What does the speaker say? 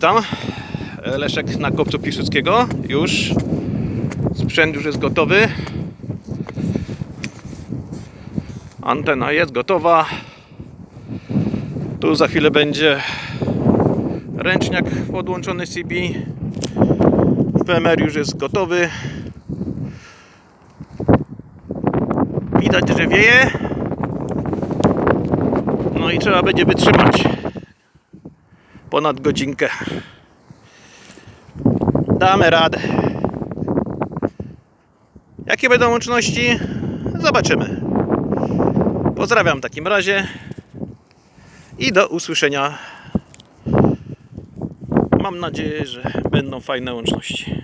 witam. Leszek na kopcu Piłsudskiego. Już. Sprzęt już jest gotowy. Antena jest gotowa. Tu za chwilę będzie ręczniak podłączony CB. PMR już jest gotowy. Widać, że wieje. No i trzeba będzie wytrzymać ponad godzinkę. Damy radę. Jakie będą łączności? Zobaczymy. Pozdrawiam w takim razie i do usłyszenia. Mam nadzieję, że będą fajne łączności.